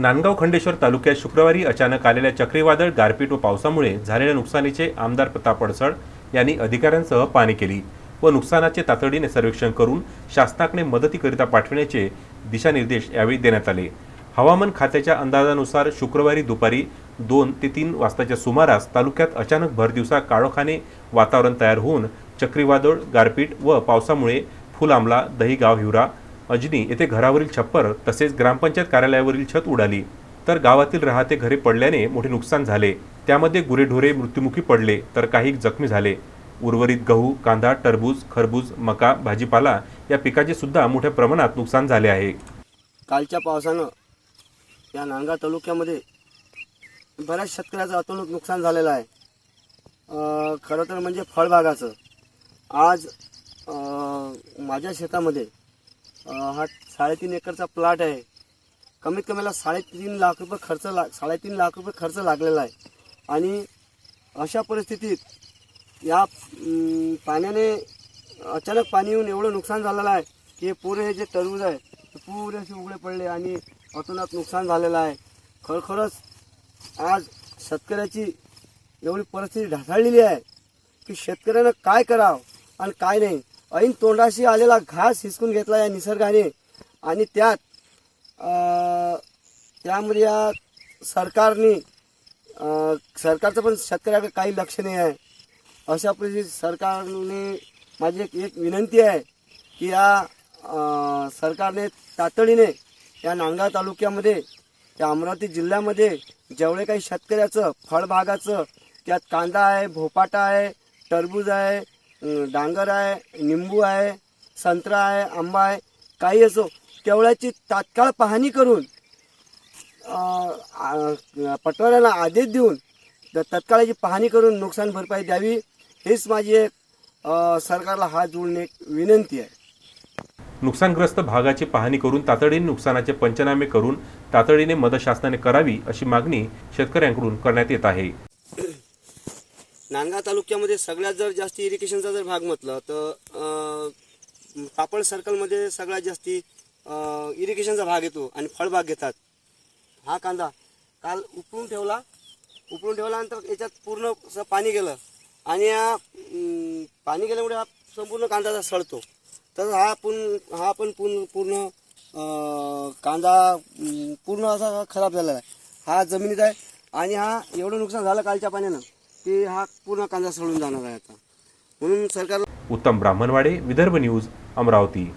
नांदगाव खंडेश्वर तालुक्यात शुक्रवारी अचानक आलेल्या चक्रीवादळ गारपीट व पावसामुळे झालेल्या नुकसानीचे आमदार प्रताप अडसळ यांनी अधिकाऱ्यांसह पाहणी केली व नुकसानाचे तातडीने सर्वेक्षण करून शासनाकडे मदतीकरिता पाठविण्याचे दिशानिर्देश यावेळी देण्यात आले. हवामान खात्याच्या अंदाजानुसार शुक्रवारी दुपारी दोन ते तीन वाजताच्या सुमारास तालुक्यात अचानक भरदिवसा काळोखाने वातावरण तयार होऊन चक्रीवादळ गारपीट व पावसामुळे फुलांबला दहीगाव हिवरा अजनी येथे घरावरील छप्पर तसेच ग्रामपंचायत कार्यालयावरील छत उडाली. तर गावातील राहते घरे पडल्याने मोठे नुकसान झाले. त्यामध्ये गुरेढोरे मृत्युमुखी पडले तर काही जखमी झाले. उर्वरित गहू कांदा टरबूज खरबूज मका भाजीपाला या पिकाचे सुद्धा मोठ्या प्रमाणात नुकसान झाले आहे. कालच्या पावसानं या नांदगाव तालुक्यामध्ये बऱ्याच शेतकऱ्याचं अतोनात नुकसान झालेलं आहे. खरं तर म्हणजे फळबागाचं. आज माझ्या शेतामध्ये हा साडेतीन एकरचा प्लॉट आहे. कमीत कमीला साडेतीन लाख रुपये खर्च ला साडेतीन लाख रुपये खर्च लागलेला आहे. आणि अशा परिस्थितीत या पाण्याने अचानक पाणी येऊन एवढं नुकसान झालेलं आहे की हे पुरे हे जे टरबूज आहे ते पुरे असे उघडे पडले आणि अतोनात नुकसान झालेलं आहे. खरोखरच आज शेतकऱ्याची एवढी परिस्थिती ढासळलेली आहे की शेतकऱ्यानं काय करावं आणि काय नाही. ऐन तोंडाशी आलेला घास हिसकून घेतला या निसर्गाने. आणि त्यात त्यामध्ये या सरकारने सरकारचं पण शेतकऱ्याकडे काही लक्ष नाही आहे. अशा परिस्थितीत सरकारने माझी एक एक विनंती आहे की या सरकारने तातडीने या नांदगाव तालुक्यामध्ये या अमरावती जिल्ह्यामध्ये जेवढे काही शेतकऱ्याचं फळबागाचं त्यात कांदा आहे भोपाटा आहे टरबूज आहे डांगर आहे निंबू आहे संत्रा आहे आंबा आहे काही असो तेवढ्याची तात्काळ पाहणी करून पटवाऱ्याला आदेश देऊन तत्काळाची पाहणी करून नुकसान भरपाई द्यावी हेच माझी एक सरकारला हात जोडणे एक विनंती आहे. नुकसानग्रस्त भागाची पाहणी करून तातडीने नुकसानाचे पंचनामे करून तातडीने मदत शासनाने करावी अशी मागणी शेतकऱ्यांकडून करण्यात येत आहे. नांदगाव तालुक्यामध्ये सगळ्यात जर जास्ती इरिगेशनचा जर भाग म्हटलं तर पापड सर्कलमध्ये सगळ्यात जास्ती इरिगेशनचा भाग येतो आणि फळबाग घेतात. हा कांदा काल उकळून ठेवला. उकळून ठेवल्यानंतर याच्यात पूर्ण असं पाणी गेलं आणि हा पाणी गेल्यामुळे हा संपूर्ण कांदा सडतो तर हा पूर्ण हा पण पूर्ण पूर्ण कांदा पूर्ण असा खराब झालेला आहे. हा जमिनीत आहे आणि हा एवढं नुकसान झालं कालच्या पाण्यानं. की हा पूर्ण कांदा सडून जाणार आहे आता. म्हणून सरकार उत्तम ब्राह्मणवाडे विदर्भ न्यूज अमरावती.